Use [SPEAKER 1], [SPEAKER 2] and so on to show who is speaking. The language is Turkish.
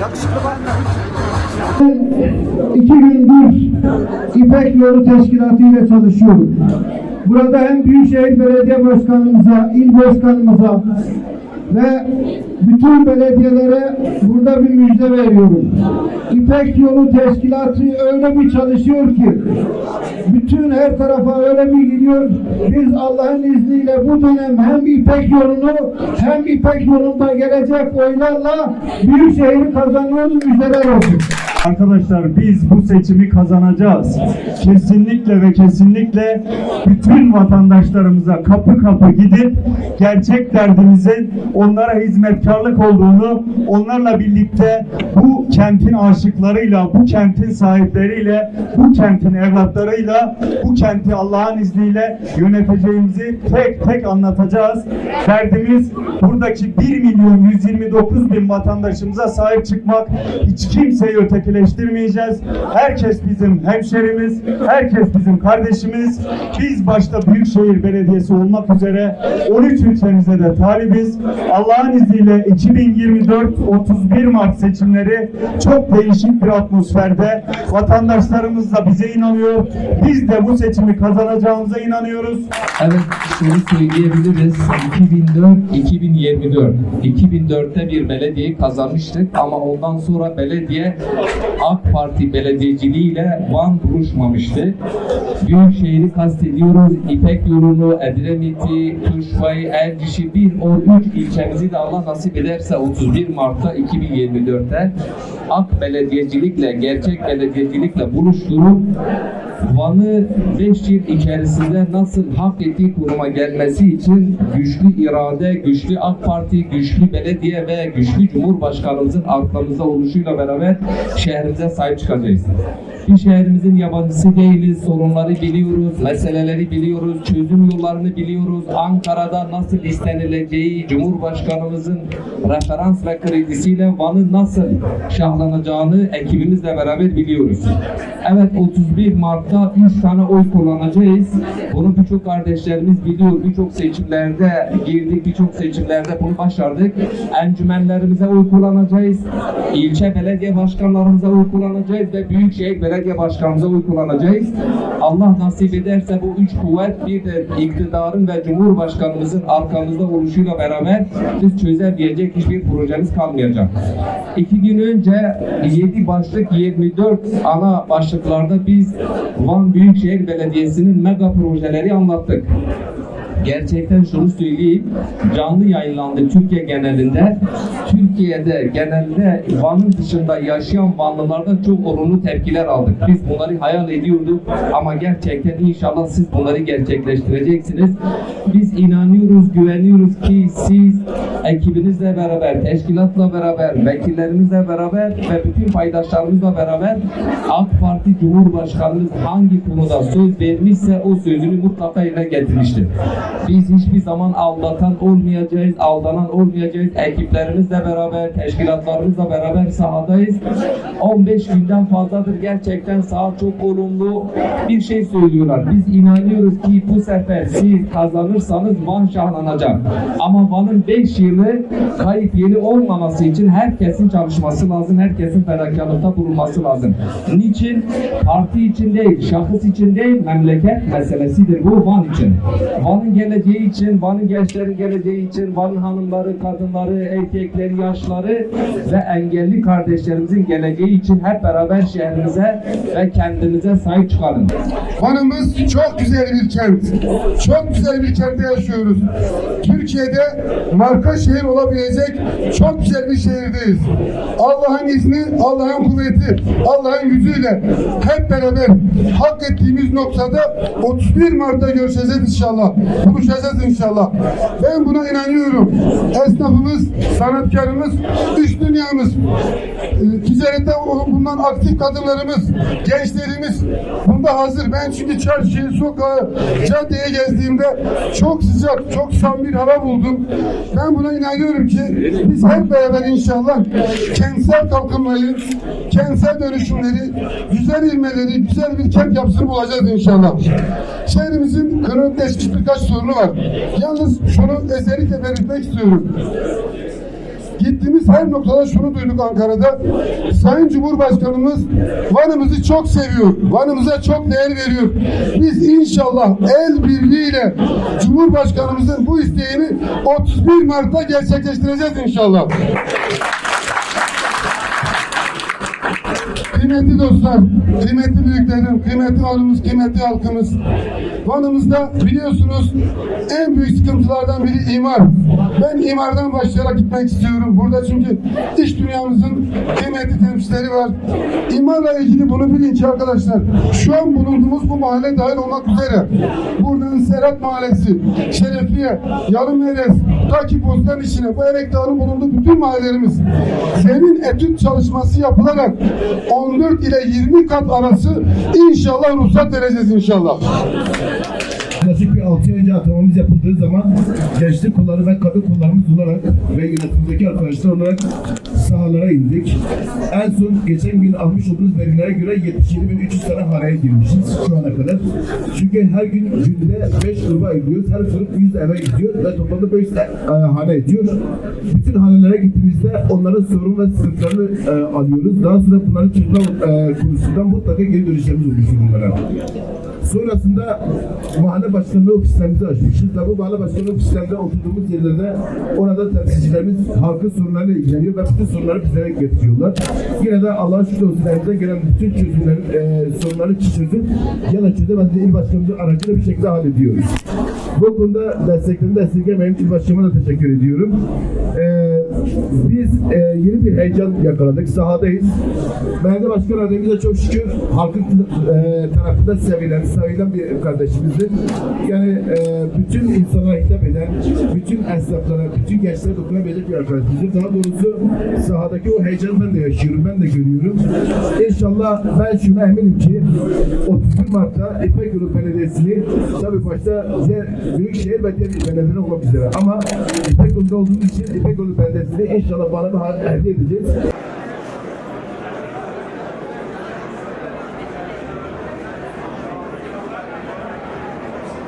[SPEAKER 1] Yakışıklı bayanlar.
[SPEAKER 2] 2001 İpek Yolu Teşkilatı ile çalışıyorum. Burada hem Büyükşehir Belediye Başkanımıza, il başkanımıza ve bütün belediyelere burada bir müjde veriyorum. İpek Yolu Teşkilatı öyle bir çalışıyor ki bütün her tarafa öyle bir gidiyor. Biz Allah'ın izniyle bu dönem hem İpek yolunu hem İpek yolunda gelecek oylarla Büyükşehir'i kazanıyoruz. Müjdeler olsun.
[SPEAKER 3] Arkadaşlar biz bu seçimi kazanacağız. Kesinlikle ve kesinlikle bütün vatandaşlarımıza kapı kapı gidip gerçek derdimizin onlara hizmetkarlık olduğunu, onlarla birlikte bu kentin aşıklarıyla, bu kentin sahipleriyle, bu kentin evlatlarıyla, bu kenti Allah'ın izniyle yöneteceğimizi tek tek anlatacağız. Derdimiz buradaki 1 milyon 129 bin vatandaşımıza sahip çıkmak, hiç kimseyi ötekileştirmeyeceğiz. Herkes bizim hemşerimiz, herkes bizim kardeşimiz. Biz başta Büyükşehir Belediyesi olmak üzere 13 ülkemize de talibiz. Allah'ın izniyle 2024-31 Mart seçimleri çok değişik bir atmosferde. Vatandaşlarımız da bize inanıyor. Biz de bu seçimi kazanacağımıza inanıyoruz.
[SPEAKER 4] Evet, şunu söyleyebiliriz. 2004-2024. 2004'te bir belediyeyi kazanmıştık ama ondan sonra belediye AK Parti belediyeciliğiyle Van buluşmamıştı. Büyükşehir'i kastediyoruz. İpek yolunu, Edremit'i, Tuşba'yı, Erciş'i bir o üç ilçemizi de Allah nasip ederse 31 Mart'ta 2024'te AK belediyecilikle, gerçek belediyecilikle buluşturup Van'ı 5 yıl içerisinde nasıl hak ettiği konuma gelmesi için güçlü irade, güçlü AK Parti, güçlü belediye ve güçlü Cumhurbaşkanımızın arkamızda oluşuyla beraber şehrimize sahip çıkacağız. Bir şehrimizin yabancısı değiliz, sorunları biliyoruz, meseleleri biliyoruz, çözüm yollarını biliyoruz. Ankara'da nasıl istenileceği, Cumhurbaşkanımızın referans ve kredisiyle Van'ı nasıl şahlanacağını ekibimizle beraber biliyoruz. Evet 31 Mart'ta 3 tane oy kullanacağız. Bunu birçok kardeşlerimiz biliyor. Birçok seçimlerde girdik, birçok seçimlerde bunu başardık. Encümenlerimize oy kullanacağız. İlçe belediye başkanlarımıza oy kullanacağız ve Büyükşehir Belediye Başkanımıza oy kullanacağız. Allah nasip ederse bu üç kuvvet bir de iktidarın ve Cumhurbaşkanımızın arkamızda oluşuyla beraber biz çözemeyecek hiçbir projemiz kalmayacak. İki gün önce 7 başlık 24 ana başlıklarda biz Van Büyükşehir Belediyesi'nin mega projeleri anlattık. Gerçekten şunu söyleyeyim, canlı yayınlandı Türkiye genelinde. Türkiye'de genelde Van'ın dışında yaşayan Vanlılardan çok olumlu tepkiler aldık. Biz bunları hayal ediyorduk ama gerçekten inşallah siz bunları gerçekleştireceksiniz. Biz inanıyoruz, güveniyoruz ki siz ekibinizle beraber, teşkilatla beraber, vekillerimizle beraber ve bütün paydaşlarımızla beraber AK Parti Cumhurbaşkanımız hangi konuda söz vermişse o sözünü mutlaka yerine getirmiştir. Biz hiçbir zaman aldatan olmayacağız, aldanan olmayacağız. Ekiplerimizle beraber, teşkilatlarımızla beraber sahadayız. 15 günden fazladır gerçekten saha çok olumlu bir şey söylüyorlar. Biz inanıyoruz ki bu sefer siz kazanırsanız Van şahlanacak. Ama Van'ın 5 yılı kayıp yeri olmaması için herkesin çalışması lazım, herkesin fedakarlıkta bulunması lazım. Niçin? Parti için değil, şahıs için değil, memleket meselesidir bu Van için. Van'ın geleceği için, Van'ın gençlerin geleceği için, Van'ın hanımları, kadınları, erkekleri, yaşları ve engelli kardeşlerimizin geleceği için hep beraber şehrimize ve kendimize sahip çıkalım.
[SPEAKER 5] Van'ımız çok güzel bir kent. Çok güzel bir kentte yaşıyoruz. Türkiye'de marka şehir olabilecek çok güzel bir şehirdeyiz. Allah'ın izni, Allah'ın kuvveti, Allah'ın gücüyle hep beraber hak ettiğimiz noktada 31 Mart'ta görüşeceğiz inşallah. Buluşacağız inşallah. Ben buna inanıyorum. Esnafımız, sanatkarımız, üç dünyamız. e, ticarette bulunan aktif kadınlarımız, gençlerimiz bunda hazır. Ben çünkü çarşıyı, sokağı, caddeye gezdiğimde çok sıcak, çok sam bir hava buldum. Ben buna inanıyorum ki biz hep beraber inşallah kentsel kalkınmayı, kentsel dönüşümleri, güzel ilmeleri, güzel bir kent yapısını bulacağız inşallah. Şehrimizin kronikleşmiş birkaç sorunu var. Yalnız şunu özellikle belirtmek istiyorum. Gittiğimiz her noktada şunu duyduk Ankara'da. Sayın Cumhurbaşkanımız Van'ımızı çok seviyor. Van'ımıza çok değer veriyor. Biz inşallah el birliğiyle Cumhurbaşkanımızın bu isteğini 31 Mart'ta gerçekleştireceğiz inşallah. Kıymetli dostlar, kıymetli büyüklerim, kıymetli halımız, kıymetli halkımız. Van'ımızda biliyorsunuz en büyük sıkıntılardan biri imar. Ben imardan başlayarak gitmek istiyorum. Burada çünkü iş dünyamızın kıymetli temsilcileri var. İmarla ilgili bunu bilin ki arkadaşlar. Şu an bulunduğumuz bu mahalle dahil olmak üzere. Buradan Serhat Mahallesi, Şerefiye, Yarımerez, ta ki Bostan içine bu emektarın bulunduğu bütün mahallelerimiz zemin etüt çalışması yapılarak 14 ile 20 kat arası inşallah ruhsat vereceğiz inşallah.
[SPEAKER 6] Yaklaşık bir 6 ay önce atamamız yapıldığı zaman gençlik kolları ve kadın kollarımız olarak ve yönetimdeki arkadaşlar olarak sahalara indik. En son geçen gün almış olduğumuz verilere göre 77.300 tane haneye girmişiz şu ana kadar. Çünkü her gün günde 5 gruba ayrılıyoruz. Her grup 100 eve gidiyor ve toplamda 5 e, hane ediyor. Bütün hanelere gittiğimizde onların sorun ve sıkıntılarını e, alıyoruz. Daha sonra bunları çözme e, konusundan mutlaka geri dönüşlerimiz oluşuyor bunlara. Sonrasında mahalle başkanlığı ofislerimizi açmışız. Bu mahalle başkanlığı ofislerinde oturduğumuz yerlerde orada temsilcilerimiz halkın sorunlarıyla ilgileniyor ve bütün sorunları bizlere getiriyorlar. Yine de Allah'a şükür olsun elimizden gelen bütün çözümleri, e, sorunları çözüp ya da çözemezse il başkanımızın aracıyla bir şekilde hallediyoruz. Bu konuda desteklerini esirgemeyen il başkanıma da teşekkür ediyorum. E, biz e, yeni bir heyecan yakaladık. Sahadayız. Belediye Başkan adayımıza çok şükür halkın e, tarafında sevilen, sayılan bir kardeşimizdir. Yani e, bütün insanlara hitap eden, bütün esnaflara, bütün gençlere dokunabilecek bir arkadaşımızdır. Daha doğrusu sahadaki o heyecanı ben de yaşıyorum, ben de görüyorum. İnşallah ben şuna eminim ki 31 Mart'ta İpek Yolu Belediyesi'ni tabii başta Büyükşehir ve diğer belediyeler olmak üzere ama İpek Yolu'nda olduğumuz için İpek Yolu Belediyesi'ni inşallah bana bir hediye edeceğiz.